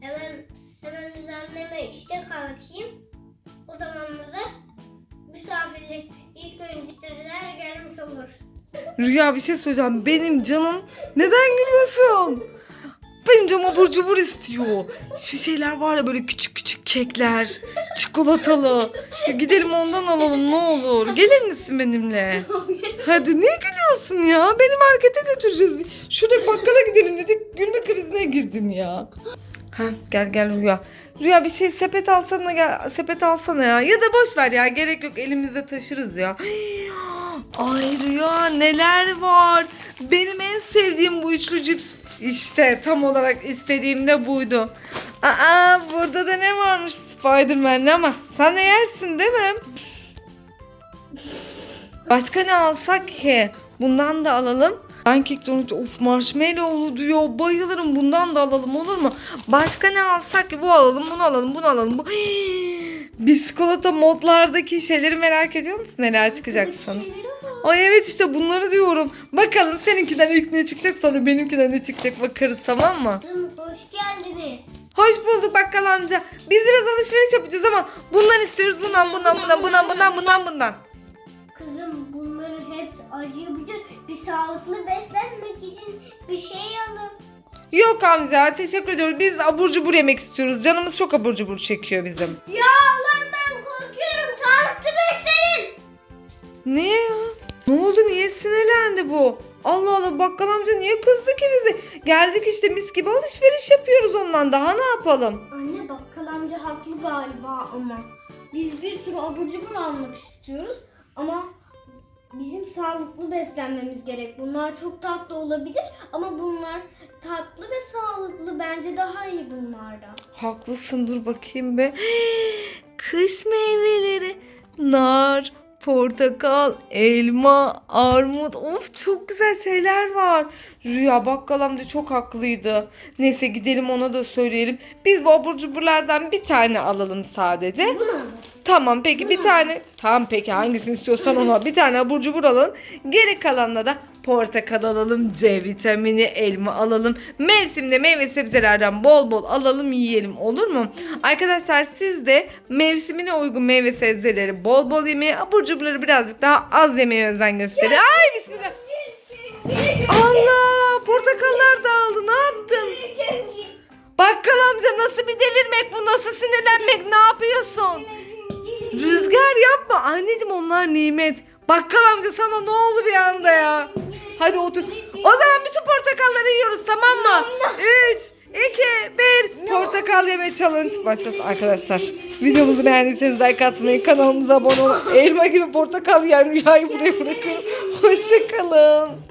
Hemen hemen düzenleme işte kalkayım. O zaman da misafirlik ilk önce müşteriler gelmiş olur. Rüya bir şey söyleyeceğim. Benim canım neden gülüyorsun? Benim canım abur cubur istiyor. Şu şeyler var ya böyle küçük küçük kekler. Çikolatalı. Ya gidelim ondan alalım ne olur. Gelir misin benimle? Hadi niye gülüyorsun ya? Beni markete götüreceğiz. Şuraya bakkala gidelim dedik. Gülme krizine girdin ya. Ha gel gel Rüya. Rüya bir şey sepet alsana gel. Sepet alsana ya. Ya da boş ver ya. Gerek yok elimizde taşırız ya. Ay Rüya neler var. Benim en sevdiğim bu üçlü cips. İşte tam olarak istediğim de buydu. Aa burada da ne varmış Spiderman'li ama sen de yersin değil mi? Başka ne alsak ki? Bundan da alalım. Pancake donut of marshmallowlu diyor. Bayılırım bundan da alalım olur mu? Başka ne alsak ki? Bu alalım bunu alalım bunu alalım. Bu... Biskolata modlardaki şeyleri merak ediyor musun? Neler çıkacaksın? Ay evet işte bunları diyorum. Bakalım seninkinden ilk ne çıkacak sonra benimkinden ne çıkacak bakarız tamam mı? Hoş geldiniz. Hoş bulduk bakkal amca. Biz biraz alışveriş yapacağız ama bundan istiyoruz bundan bundan bundan bundan bundan bundan bundan. Bunların hepsi acı bir sağlıklı beslenmek için bir şey alın. Yok amca teşekkür ediyoruz. Biz abur cubur yemek istiyoruz. Canımız çok abur cubur çekiyor bizim. Ya ulan ben korkuyorum sağlıklı beslenin. Niye ya? Ne oldu niye sinirlendi bu? Allah Allah bakkal amca niye kızdı ki bizi? Geldik işte mis gibi alışveriş yapıyoruz ondan. Daha ne yapalım? Anne bakkal amca haklı galiba ama. Biz bir sürü abur cubur almak istiyoruz ama bizim sağlıklı beslenmemiz gerek. Bunlar çok tatlı olabilir ama bunlar tatlı ve sağlıklı. Bence daha iyi bunlardan. Haklısın dur bakayım be. Kış meyveleri. Nar, portakal, elma, armut. Of çok güzel şeyler var. Rüya bakkal amca çok haklıydı. Neyse gidelim ona da söyleyelim. Biz bu abur cuburlardan bir tane alalım sadece. Bunu. Tamam peki bir tane. Tamam peki hangisini istiyorsan ona bir tane abur cubur alalım. Geri kalanla da portakal alalım, C vitamini, elma alalım. Mevsimde meyve sebzelerden bol bol alalım yiyelim olur mu? Arkadaşlar siz de mevsimine uygun meyve sebzeleri bol bol yemeye, abur cuburları birazcık daha az yemeye özen gösterin. Ay bismillah. Allah anneciğim onlar nimet. Bakkal amca sana ne oldu bir anda ya? Hadi otur. O zaman bütün portakalları yiyoruz tamam mı? 3, 2, 1 portakal yeme challenge başlasın arkadaşlar. Videomuzu beğendiyseniz like atmayı, kanalımıza abone olun. Elma gibi portakal yer rüyayı buraya bırakın. Hoşçakalın.